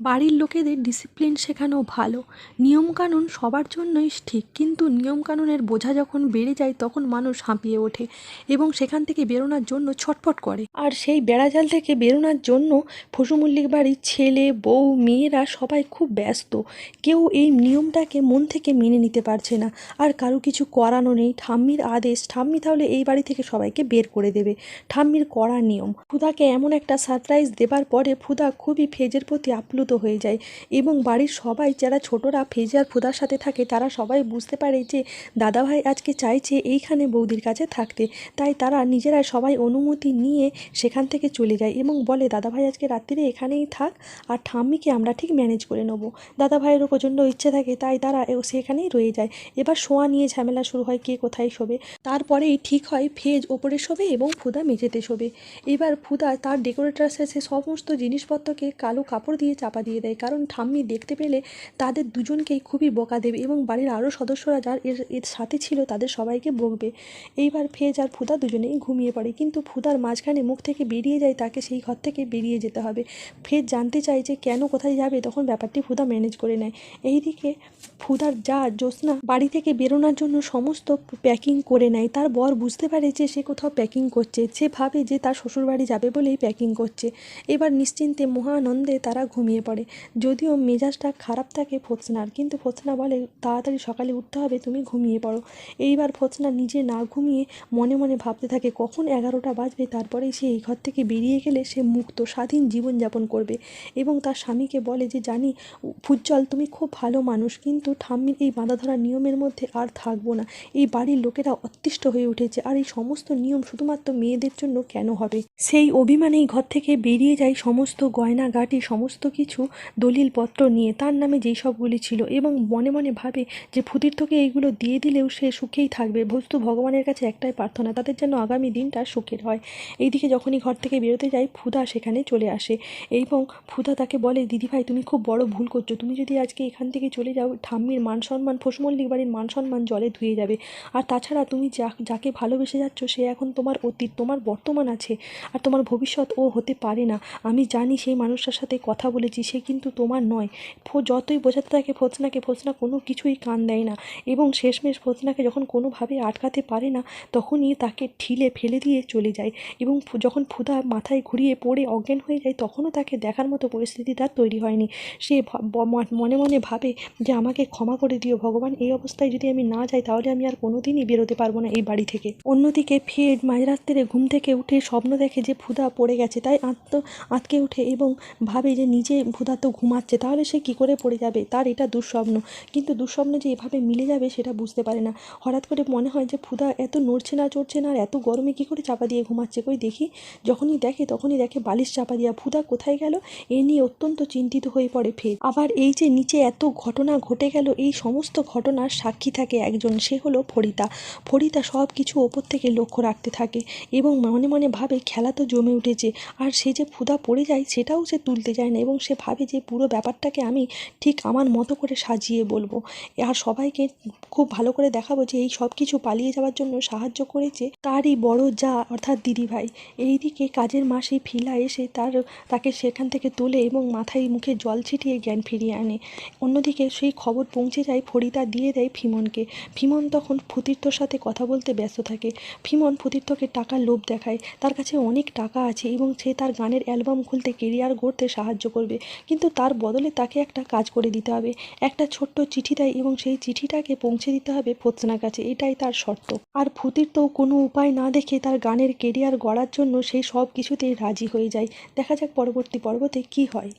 বাড়ির লোকেদের ডিসিপ্লিন শেখানো ভালো। নিয়মকানুন সবার জন্যই ঠিক, কিন্তু নিয়মকানুনের বোঝা যখন বেড়ে যায়, তখন মানুষ হাঁপিয়ে ওঠে এবং সেখান থেকে বেরোনোর জন্য ছটফট করে। আর সেই বেড়াজাল থেকে বেরোনোর জন্য ফসুমল্লিক বাড়ির ছেলে, বউ, মেয়েরা সবাই খুব ব্যস্ত। কেউ এই নিয়মটাকে মন থেকে মেনে নিতে পারছে না। আর কারও কিছু করানো নেই। ঠাম্মির আদেশ, ঠাম্মি তাহলে এই বাড়ি থেকে সবাইকে বের করে দেবে। ঠাম্মির কড়া নিয়ম। ফুদাকে এমন একটা সারপ্রাইজ দেবার পরে ফুদা খুবই ফেজের প্রতি আপ্লুত হয়ে যায়। এবং বাড়ির সবাই, যারা ছোটরা ফেজ আর ফুদার সাথে থাকে, তারা সবাই বুঝতে পারে যে দাদাভাই আজকে চাইছে এইখানে বৌদির কাছে থাকতে। তাই তারা নিজেরা সবাই অনুমতি নিয়ে সেখান থেকে চলে যায় এবং বলে, দাদাভাই আজকে রাত্রিরে এখানেই থাক আর ঠাম্মিকে আমরা ঠিক ম্যানেজ করে নেব। দাদাভাইয়েরও প্রচণ্ড ইচ্ছে থাকে, তাই তারা সেখানেই রয়ে যায়। এবার শোয়া নিয়ে ঝামেলা শুরু হয় কে কোথায় শোবে। তারপরেই ঠিক হয় ফেজ ওপরে শোবে এবং ফুদা মেঝেতে শোবে। এবার ফুদা তার ডেকোরেটার শেষে সমস্ত জিনিসপত্রকে কালো কাপড় দিয়ে চাপা দিয়ে দেয়। কারণ ঠাম্মি দেখতে পেলে তাদের দুজনকেই খুবই বকা দেবে এবং বাড়ির আরও সদস্যরা যার এর এর সাথে ছিল তাদের সবাইকে বকবে। এইবার ফেজ আর ফুদা দুজনেই ঘুমিয়ে পড়ে। কিন্তু ফুদার মাঝখানে মুখ থেকে বেরিয়ে যায় তাকে সেই ঘর থেকে বেরিয়ে যেতে হবে। ফেজ জানতে চায় যে কেন কোথায় যাবে, তখন ব্যাপারটি ফুদা ম্যানেজ করে নেয়। এইদিকে ফুদার যা জ্যোৎস্না বাড়ি থেকে বেরোনোর জন্য সমস্ত প্যাকিং করে নেয়। তার বর বুঝতে পারে যে সে কোথাও প্যাকিং করছে। সে ভাবে যে তার শ্বশুরবাড়ি যাবে বলেই প্যাকিং করছে। এবার নিশ্চিন্তে মহানন্দে তারা ঘুমিয়ে পড়ে। যদিও মেজাজটা খারাপ থাকে ফোৎসনার, কিন্তু ফোৎসনা বলে তাড়াতাড়ি সকালে উঠতে হবে, তুমি ঘুমিয়ে পড়ো। এইবার ফোৎসনা নিজে না ঘুমিয়ে মনে মনে ভাবতে থাকে, কখন এগারোটা বাজবে? তারপরেই সে এই ঘর থেকে বেরিয়ে গেলে সে মুক্ত, স্বাধীন জীবনযাপন করবে এবং তার স্বামীকে বলে যে, জানি ফুজ্জল তুমি খুব ভালো মানুষ, কিন্তু ঠাম্মির এই বাঁধা ধরা নিয়মের মধ্যে আর থাকব না। এই বাড়ির লোকেরা অতিষ্ঠ হয়ে উঠেছে, আর এই সমস্ত নিয়ম শুধুমাত্র মেয়েদের জন্য কেন হবে? সেই অভিমানেই ঘর থেকে বেরিয়ে যায় সমস্ত গয়না গয়নাগাটি, সমস্ত কিছু দলিলপত্র নিয়ে তার নামে যেই সবগুলি ছিল এবং মনে মনে ভাবে যে ফুতীর্থকে এইগুলো দিয়ে দিলেও সে সুখেই থাকবে। বস্তু ভগবানের কাছে একটাই প্রার্থনা, তাদের যেন আগামী দিনটা সুখের হয়। এইদিকে যখনই ঘর থেকে বেরোতে যায় ফুদা সেখানে চলে আসে এবং ফুদা তাকে বলে, দিদিভাই, তুমি খুব বড় ভুল করছ। তুমি যদি আজকে এখান থেকে চলে যাও, ঠাম্মির মান সম্মান ফসমল্লিক বাড়ির মান সম্মান জলে ধুয়ে যাবে। আর তাছাড়া তুমি যা, যাকে ভালোবেসে যাচ্ছ, সে এখন তোমার অতীত, তোমার বর্তমান আছে। আর তোমার ভবিষ্যৎ ও হতে পারে না। আমি জানি সেই মানুষটার সাথে কথা বলেছি সে কিন্তু তোমার নয়। ফো, যতই বোঝাতে থাকে ফোচনাকে, ফোচনা কোনো কিছুই কান দেয় না। এবং শেষমেশ ফোচনাকে যখন কোনোভাবে আটকাতে পারে না, তখনই তাকে ঠিলে ফেলে দিয়ে চলে যায়। এবং যখন ফুদা মাথায় ঘুরিয়ে পড়ে অজ্ঞান হয়ে যায়, তখনও তাকে দেখার মতো পরিস্থিতি তার তৈরি হয়নি। সে মনে মনে ভাবে যে, আমাকে ক্ষমা করে দিও ভগবান, এই অবস্থায় যদি আমি না যাই, তাহলে আমি আর কোনো দিনই বেরোতে পারব না এই বাড়ি থেকে। অন্যদিকে ফের মাঝরাত্রে ঘুম থেকে উঠে স্বপ্ন দেখে যে, ফুদা পড়ে গেছে। তাই আত্ম, আতকে ওঠে এবং ভাবে যে, নিজে ফুদা তো ঘুমাচ্ছে, তাহলে সে কী করে পড়ে যাবে? তার এটা দুঃস্বপ্ন। কিন্তু দুঃস্বপ্ন যে এভাবে মিলে যাবে সেটা বুঝতে পারে না। হঠাৎ করে মনে হয় যে ফুদা এত নড়ছে না, চড়ছে না, আর এত গরমে কী করে চাপা দিয়ে ঘুমাচ্ছে? কই দেখি, যখনই দেখে তখনই দেখে বালিশ চাপা দিয়া ফুদা কোথায় গেল? এ নিয়ে অত্যন্ত চিন্তিত হয়ে পড়ে ফের। আবার এই যে নিচে এত ঘটনা ঘটে গেল, এই সমস্ত ঘটনার সাক্ষী থাকে একজন, সে হলো ফরিতা ফরিতা সব কিছু ওপর থেকে লক্ষ্য রাখতে থাকে এবং মনে মনে ভাবে, খেলা তো জমে উঠেছে। আর সে যে ফুদা পড়ে যায়, সেটাও সে তুলতে যায় না এবং সে ভাবে যে পুরো ব্যাপারটাকে আমি ঠিক আমার মতো করে সাজিয়ে বলব। আর সবাইকে খুব ভালো করে দেখাবো যে এই সব কিছু পালিয়ে যাওয়ার জন্য সাহায্য করেছে তারই বড় যা অর্থাৎ দিদিভাই। এইদিকে কাজের মাসে ফিলা এসে তার, তাকে সেখান থেকে তোলে এবং মাথায় মুখে জল ছিটিয়ে জ্ঞান ফিরিয়ে আনে। অন্যদিকে সেই খবর পৌঁছে যায়, ফরিদা দিয়ে দেয় ফিমনকে। ফিমন তখন ফুতীর্থর সাথে কথা বলতে ব্যস্ত থাকে। ফিমন ফুতীর্থকে টাকার লোভ দেখায়। তার কাছে অনেক টাকা আছে এবং সে তার গানের অ্যালবাম খুলতে কেরিয়ার গড়তে সাহায্য করবে। কিন্তু তার বদলে তাকে একটা কাজ করে দিতে হবে। একটা ছোট্ট চিঠি দেয় এবং সেই চিঠিটাকে পৌঁছে দিতে হবে ফোৎসনার কাছে এটাই তার শর্ত। আর ফুতির তো কোনো উপায় না দেখে তার গানের কেরিয়ার গড়ার জন্য সেই সব কিছুতেই রাজি হয়ে যায়। দেখা যাক পরবর্তী পর্বতে কি হয়।